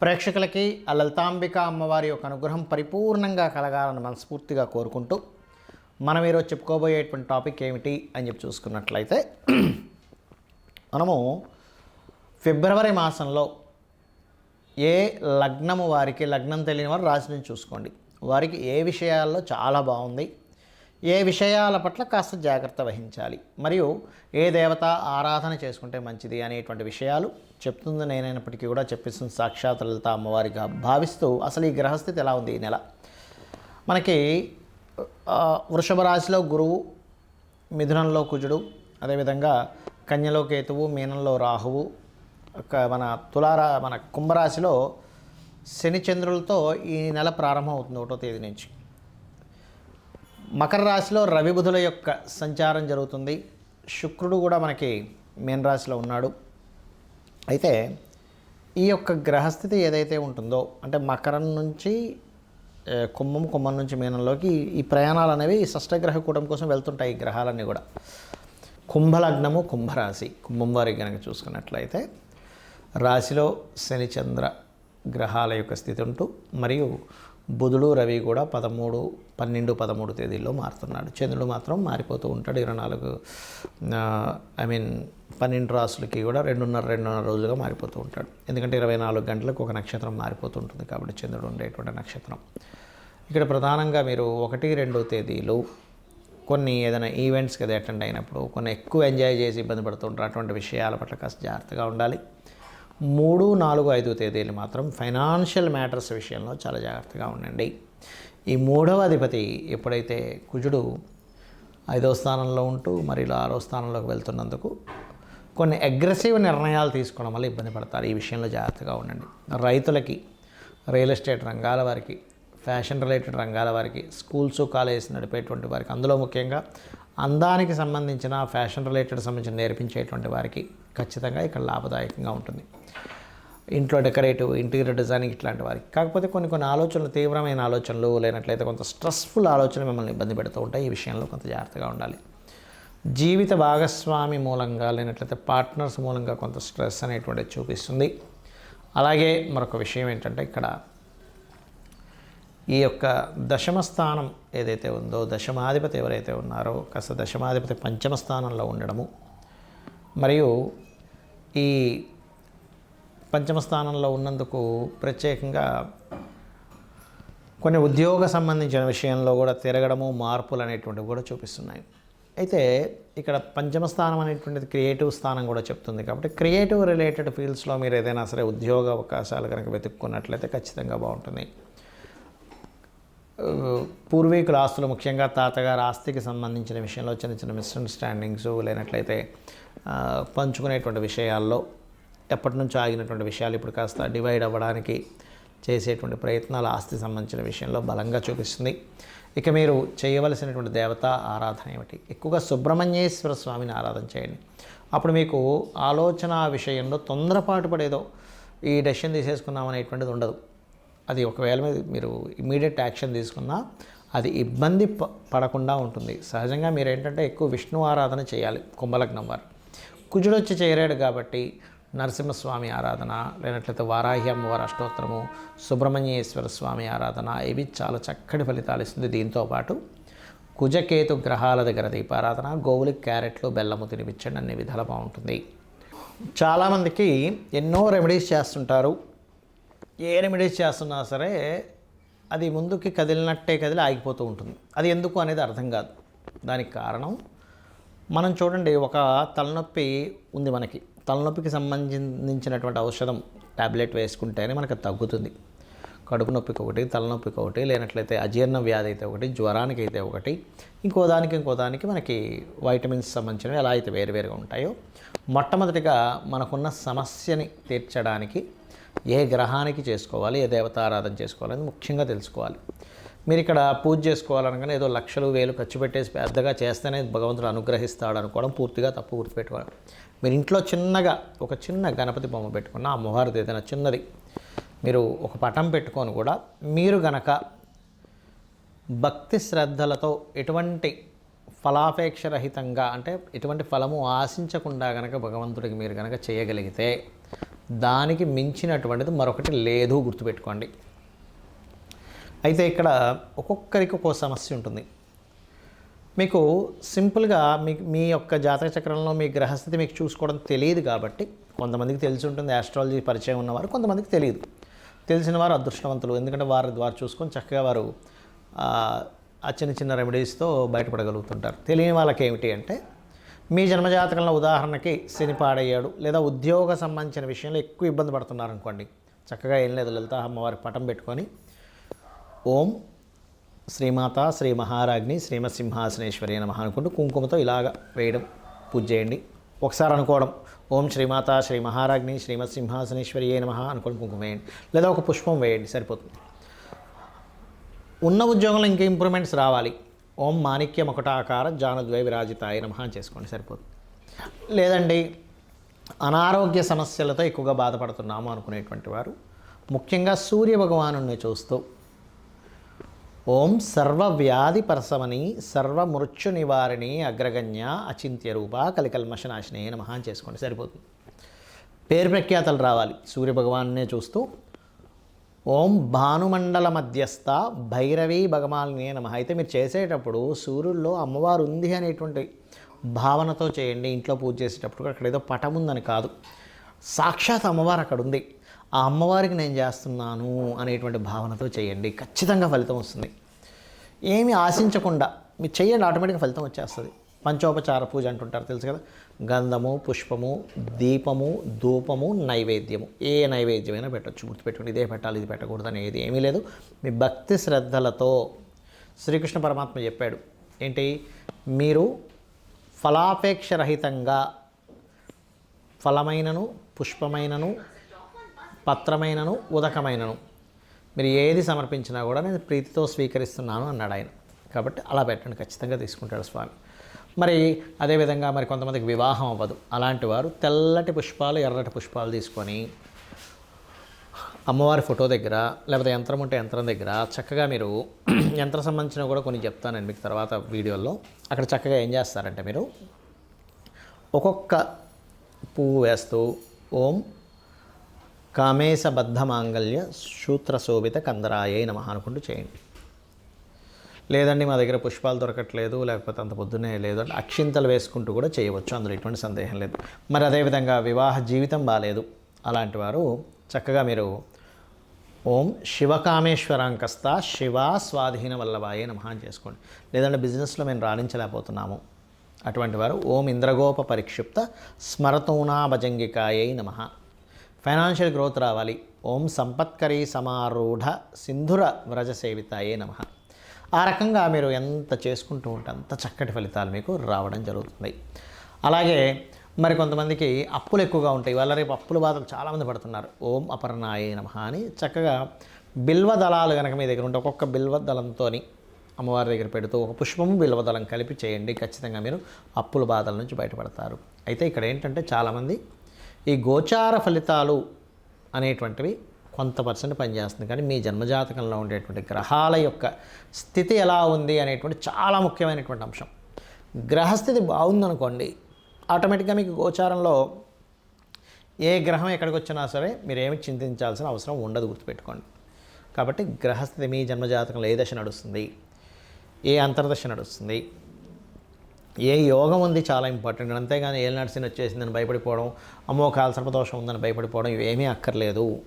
ప్రేక్షకులకి ఆ లలితాంబిక అమ్మవారి యొక్క అనుగ్రహం పరిపూర్ణంగా కలగాలని మనస్ఫూర్తిగా కోరుకుంటూ మనం ఈరోజు చెప్పుకోబోయేటువంటి టాపిక్ ఏమిటి అని చెప్పి చూసుకున్నట్లయితే మనము ఫిబ్రవరి మాసంలో ఏ లగ్నము వారికి లగ్నం తెలియని వారు రాశి నుంచి చూసుకోండి. వారికి ఏ విషయాల్లో చాలా బాగుంది ఏ విషయాల పట్ల కాస్త జాగ్రత్త వహించాలి. మరియు ఏ దేవత ఆరాధన చేసుకుంటే మంచిది అనేటువంటి విషయాలు చెప్తుంది. నేనైనప్పటికీ కూడా చెప్పిస్తుంది సాక్షాత్ లలిత అమ్మవారిగా భావిస్తూ అసలు ఈ గ్రహస్థితి ఎలా ఉంది ఈ నెల? మనకి వృషభ రాశిలో గురువు మిథునంలో కుజుడు అదేవిధంగా కన్యలో కేతువు మీనంలో రాహువు ఒక మన తులారా మన కుంభరాశిలో శని చంద్రులతో ఈ నెల ప్రారంభం అవుతుంది ఒకటో తేదీ నుంచి. మకర రాశిలో రవి బుధుల యొక్క సంచారం జరుగుతుంది. శుక్రుడు కూడా మనకి మీన రాశిలో ఉన్నాడు. అయితే ఈ యొక్క గ్రహస్థితి ఏదైతే ఉంటుందో అంటే మకరం నుంచి కుంభం కుంభం నుంచి మీనంలోకి ఈ- ప్రయాణాలు అనేవి షష్టగ్రహ కూటం కోసం వెళ్తుంటాయి ఈ గ్రహాలన్నీ కూడా. కుంభలగ్నము కుంభరాశి. కుంభం వారికి కనుక చూసుకున్నట్లయితే రాశిలో శనిచంద్ర గ్రహాల యొక్క స్థితి ఉంటూ మరియు బుధుడు రవి కూడా పదమూడు పన్నెండు పదమూడు తేదీల్లో మారుతున్నాడు. చంద్రుడు మాత్రం మారిపోతూ ఉంటాడు. ఇరవై నాలుగు ఐ మీన్ పన్నెండు రాసులకి కూడా రెండున్నర రెండున్నర రోజులుగా మారిపోతూ ఉంటాడు. ఎందుకంటే ఇరవై నాలుగు గంటలకు ఒక నక్షత్రం మారిపోతూ ఉంటుంది కాబట్టి చంద్రుడు ఉండేటువంటి నక్షత్రం. ఇక్కడ ప్రధానంగా మీరు ఒకటి రెండు తేదీలు కొన్ని ఏదైనా ఈవెంట్స్కి అది అటెండ్ అయినప్పుడు కొన్ని ఎక్కువ ఎంజాయ్ చేసి ఇబ్బంది పడుతుంటారు. అటువంటి విషయాల పట్ల కాస్త జాగ్రత్తగా ఉండాలి. మూడు నాలుగు ఐదు తేదీలు మాత్రం ఫైనాన్షియల్ మ్యాటర్స్ విషయంలో చాలా జాగ్రత్తగా ఉండండి. ఈ మూడవ అధిపతి ఎప్పుడైతే కుజుడు ఐదో స్థానంలో ఉంటూ మరి ఇలా ఆరో స్థానంలోకి వెళ్తున్నందుకు కొన్ని అగ్రెసివ్ నిర్ణయాలు తీసుకోవడం వల్ల ఇబ్బంది పడతారు. ఈ విషయంలో జాగ్రత్తగా ఉండండి. రైతులకి రియల్ ఎస్టేట్ రంగాల వారికి ఫ్యాషన్ రిలేటెడ్ రంగాల వారికి స్కూల్స్ కాలేజెస్ నడిపేటువంటి వారికి అందులో ముఖ్యంగా అందానికి సంబంధించిన ఫ్యాషన్ రిలేటెడ్ సంబంధించిన నేర్పించేటువంటి వారికి ఖచ్చితంగా ఇక్కడ లాభదాయకంగా ఉంటుంది. ఇంట్లో డెకరేటివ్ ఇంటీరియర్ డిజైనింగ్ ఇట్లాంటి వారికి. కాకపోతే కొన్ని కొన్ని ఆలోచనలు తీవ్రమైన ఆలోచనలు లేనట్లయితే కొంత స్ట్రెస్ఫుల్ ఆలోచన మిమ్మల్ని ఇబ్బంది పెడుతూ ఉంటాయి. ఈ విషయంలో కొంత జాగ్రత్తగా ఉండాలి. జీవిత భాగస్వామి మూలంగా లేనట్లయితే పార్ట్నర్స్ మూలంగా కొంత స్ట్రెస్ అనేటువంటిది చూపిస్తుంది. అలాగే మరొక విషయం ఏంటంటే ఇక్కడ ఈ యొక్క దశమ స్థానం ఏదైతే ఉందో దశమాధిపతి ఎవరైతే ఉన్నారో కాస్త దశమాధిపతి పంచమ స్థానంలో ఉండడము. మరియు ఈ పంచమ స్థానంలో ఉన్నందుకు ప్రత్యేకంగా కొన్ని ఉద్యోగ సంబంధించిన విషయంలో కూడా తిరగడము మార్పులు అనేటువంటివి కూడా చూపిస్తున్నాయి. అయితే ఇక్కడ పంచమ స్థానం అనేటువంటిది క్రియేటివ్ స్థానం కూడా చెప్తుంది కాబట్టి క్రియేటివ్ రిలేటెడ్ ఫీల్డ్స్లో మీరు ఏదైనా సరే ఉద్యోగ అవకాశాలు కనుక వెతుక్కున్నట్లయితే ఖచ్చితంగా బాగుంటుంది. పూర్వీకుల ఆస్తులు ముఖ్యంగా తాతగారు ఆస్తికి సంబంధించిన విషయంలో చిన్న చిన్న మిస్అండర్స్టాండింగ్స్ లేనట్లయితే పంచుకునేటువంటి విషయాల్లో ఎప్పటి నుంచో ఆగినటువంటి విషయాలు ఇప్పుడు కాస్త డివైడ్ అవ్వడానికి చేసేటువంటి ప్రయత్నాలు ఆస్తి సంబంధించిన విషయంలో బలంగా చూపిస్తుంది. ఇక మీరు చేయవలసినటువంటి దేవత ఆరాధన ఏమిటి? ఎక్కువగా సుబ్రహ్మణ్యేశ్వర స్వామిని ఆరాధన చేయండి. అప్పుడు మీకు ఆలోచన విషయంలో తొందరపాటు పడేదో ఈ డెసిషన్ తీసేసుకున్నామనేటువంటిది ఉండదు. అది ఒకవేళ మీద మీరు ఇమీడియట్ యాక్షన్ తీసుకున్నా అది ఇబ్బంది ప- పడకుండా ఉంటుంది. సహజంగా మీరు ఏంటంటే ఎక్కువ విష్ణు ఆరాధన చేయాలి కుంభలగ్నం వారు. కుజుడు వచ్చి చేరాడు కాబట్టి నరసింహస్వామి ఆరాధన లేనట్లయితే వారాహి అమ్మవారి అష్టోత్తరము సుబ్రహ్మణ్యేశ్వర స్వామి ఆరాధన ఇవి చాలా చక్కటి ఫలితాలు ఇస్తుంది. దీంతో పాటు కుజకేతు గ్రహాల దగ్గర దీపారాధన గోవులకి క్యారెట్లు బెల్లము తినిపించండి అన్ని విధాలు బాగుంటుంది. చాలామందికి ఎన్నో రెమెడీస్ చేస్తుంటారు. ఏ రెమెడీస్ చేస్తున్నా సరే అది ముందుకి కదిలినట్టే కదిలి ఆగిపోతూ ఉంటుంది. అది ఎందుకు అనేది అర్థం కాదు. దానికి కారణం మనం చూడండి ఒక తలనొప్పి ఉంది మనకి. తలనొప్పికి సంబంధించినటువంటి ఔషధం టాబ్లెట్ వేసుకుంటేనే మనకు తగ్గుతుంది. కడుపు నొప్పికి ఒకటి తలనొప్పికి ఒకటి లేనట్లయితే అజీర్ణ వ్యాధి అయితే ఒకటి జ్వరానికి అయితే ఒకటి ఇంకో దానికి ఇంకో దానికి మనకి వైటమిన్స్ సంబంధించినవి ఎలా అయితే వేరువేరుగా ఉంటాయో మొట్టమొదటిగా మనకున్న సమస్యని తీర్చడానికి ఏ గ్రహానికి చేసుకోవాలి ఏ దేవతారాధన చేసుకోవాలని ముఖ్యంగా తెలుసుకోవాలి. మీరు ఇక్కడ పూజ చేసుకోవాలనగానే ఏదో లక్షలు వేలు ఖర్చు పెట్టేసి పెద్దగా చేస్తేనే భగవంతుడు అనుగ్రహిస్తాడు అనుకోవడం పూర్తిగా తప్పు గుర్తుపెట్టుకోవడం. మీరు ఇంట్లో చిన్నగా ఒక చిన్న గణపతి బొమ్మ పెట్టుకున్న అమ్మవారిది ఏదైనా చిన్నది మీరు ఒక పటం పెట్టుకొని కూడా మీరు గనక భక్తి శ్రద్ధలతో ఎటువంటి ఫలాపేక్ష రహితంగా అంటే ఎటువంటి ఫలము ఆశించకుండా గనక భగవంతుడికి మీరు గనక చేయగలిగితే దానికి మించినటువంటిది మరొకటి లేదు గుర్తుపెట్టుకోండి. అయితే ఇక్కడ ఒక్కొక్కరికి ఒక్కో సమస్య ఉంటుంది. మీకు సింపుల్గా మీ మీ యొక్క జాతక చక్రంలో మీ గ్రహస్థితి మీకు చూసుకోవడం తెలియదు కాబట్టి కొంతమందికి తెలిసి ఉంటుంది ఆస్ట్రాలజీ పరిచయం ఉన్నవారు కొంతమందికి తెలియదు. తెలిసిన వారు అదృష్టవంతులు ఎందుకంటే వారి ద్వారా చూసుకొని చక్కగా వారు ఆ చిన్న చిన్న రెమెడీస్తో బయటపడగలుగుతుంటారు. తెలియని వాళ్ళకి ఏమిటి అంటే మీ జన్మజాతకంలో ఉదాహరణకి శని పాడయ్యాడు లేదా ఉద్యోగ సంబంధించిన విషయంలో ఎక్కువ ఇబ్బంది పడుతున్నారు అనుకోండి చక్కగా ఏం లేదు లలిత అమ్మవారి పటం పెట్టుకొని ఓం శ్రీమాత శ్రీ మహారాజ్ని శ్రీమసింహాసనేశ్వరి నమ అనుకుంటూ కుంకుమతో ఇలాగ వేయడం పూజ చేయండి. ఒకసారి అనుకోవడం ఓం శ్రీమాత శ్రీ మహారాజ్ని శ్రీమత్సింహాసనేశ్వరి ఏ నమ అనుకోండి కుంకుమ వేయండి. లేదా ఒక పుష్పం వేయండి సరిపోతుంది. ఉన్న ఉద్యోగంలో ఇంకా ఇంప్రూవ్మెంట్స్ రావాలి. ఓం మాణిక్యం ఒకటాకార జానద్వై విరాజితాయ నమ అని చేసుకోండి సరిపోతుంది. లేదండి అనారోగ్య సమస్యలతో ఎక్కువగా బాధపడుతున్నాము అనుకునేటువంటి వారు ముఖ్యంగా సూర్య భగవాను చూస్తూ ఓం సర్వవ్యాధి పరసమని సర్వమృత్యు నివారిణి అగ్రగణ్య అచింత్య రూప కలికల్మషనాశిని నమః అని చేసుకోండి సరిపోతుంది. పేరు ప్రఖ్యాతలు రావాలి సూర్యభగవాన్నే చూస్తూ. ఓం భానుమండల మధ్యస్థ భైరవి భగమాలిని నమ. అయితే మీరు చేసేటప్పుడు సూర్యుల్లో అమ్మవారు ఉంది అనేటువంటి భావనతో చేయండి ఇంట్లో పూజ చేసేటప్పుడు అక్కడ ఏదో పటం ఉందని కాదు. సాక్షాత్ అమ్మవారు అక్కడ ఉంది. ఆ అమ్మవారికి నేను చేస్తున్నాను అనేటువంటి భావనతో చేయండి. ఖచ్చితంగా ఫలితం వస్తుంది. ఏమి ఆశించకుండా మీరు చేయండి ఆటోమేటిక్గా ఫలితం వచ్చేస్తుంది. పంచోపచార పూజ అంటుంటారు తెలుసు కదా? గంధము పుష్పము దీపము ధూపము నైవేద్యము. ఏ నైవేద్యమైనా పెట్టచ్చు. గుర్తుపెట్టుకోండి ఇదే పెట్టాలి ఇది పెట్టకూడదు అనేది ఏమీ లేదు. మీ భక్తి శ్రద్ధలతో శ్రీకృష్ణ పరమాత్మ చెప్పాడు. ఏంటి? మీరు ఫలాపేక్ష రహితంగా ఫలమైనను పుష్పమైనను పత్రమైనను ఉదకమైనను. మీరు ఏది సమర్పించినా కూడా నేను ప్రీతితో స్వీకరిస్తున్నాను అన్నాడు ఆయన. కాబట్టి అలా పెట్టండి ఖచ్చితంగా తీసుకుంటాడు స్వామి. మరి అదేవిధంగా మరి కొంతమందికి వివాహం అవ్వదు. అలాంటి వారు తెల్లటి పుష్పాలు ఎర్రటి పుష్పాలు తీసుకొని అమ్మవారి ఫోటో దగ్గర లేకపోతే యంత్రం ఉంటే యంత్రం దగ్గర చక్కగా మీరు యంత్ర సంబంధించిన కూడా కొన్ని చెప్తానండి మీకు తర్వాత వీడియోలో. అక్కడ చక్కగా ఏం చేస్తారంటే మీరు ఒక్కొక్క పువ్వు వేస్తూ ఓం కామేశబద్ధ మాంగళ్య సూత్ర శోభిత కందరాయే నమ అనుకుంటూ చేయండి. లేదండి మా దగ్గర పుష్పాలు దొరకట్లేదు లేకపోతే అంత పొద్దున్నే లేదు అంటే అక్షింతలు వేసుకుంటూ కూడా చేయవచ్చు అందులో ఎటువంటి సందేహం లేదు. మరి అదేవిధంగా వివాహ జీవితం బాగాలేదు అలాంటి వారు చక్కగా మీరు ఓం శివకామేశ్వరాంకస్త శివ స్వాధీన వల్లభాయే నమః అని చేసుకోండి. లేదంటే బిజినెస్లో మేము రాణించలేకపోతున్నాము. అటువంటి వారు ఓం ఇంద్రగోప పరిక్షిప్త స్మరతూనా భజంగికాయై నమః. ఫైనాన్షియల్ గ్రోత్ రావాలి. ఓం సంపత్కరీ సమారూఢ సింధుర వ్రజ సేవితాయే నమః. ఆ రకంగా మీరు ఎంత చేసుకుంటూ ఉంటే అంత చక్కటి ఫలితాలు మీకు రావడం జరుగుతుంది. అలాగే మరి కొంతమందికి అప్పులు ఎక్కువగా ఉంటాయి. వాళ్ళ రేపు అప్పుల బాధలు చాలామంది పడుతున్నారు. ఓం అపర్ణాయే నమ అని చక్కగా బిల్వ దళాలు కనుక మీ దగ్గర ఉంటే ఒక్కొక్క బిల్వ దళంతో అమ్మవారి దగ్గర పెడుతూ ఒక పుష్పము బిల్వ దళం కలిపి చేయండి. ఖచ్చితంగా మీరు అప్పుల బాధల నుంచి బయటపడతారు. అయితే ఇక్కడ ఏంటంటే చాలామంది ఈ గోచార ఫలితాలు అనేటువంటివి కొంత పర్సెంట్ పనిచేస్తుంది. కానీ మీ జన్మజాతకంలో ఉండేటువంటి గ్రహాల యొక్క స్థితి ఎలా ఉంది అనేటువంటి చాలా ముఖ్యమైనటువంటి అంశం. గ్రహస్థితి బాగుందనుకోండి ఆటోమేటిక్గా మీకు గోచారంలో ఏ గ్రహం ఎక్కడికి వచ్చినా సరే మీరు ఏమి చింతించాల్సిన అవసరం ఉండదు గుర్తుపెట్టుకోండి. కాబట్టి గ్రహస్థితి మీ జన్మజాతకంలో ఏ దశ నడుస్తుంది? ఏ అంతర్దశ నడుస్తుంది? ఏ యోగం ఉంది చాలా ఇంపార్టెంట్. అంతేగాని ఏళ్ళు నడిచిన వచ్చేసిందని భయపడిపోవడం అమ్మో కాల సర్పదోషం ఉందని భయపడిపోవడం ఇవేమీ అక్కర్లేదు.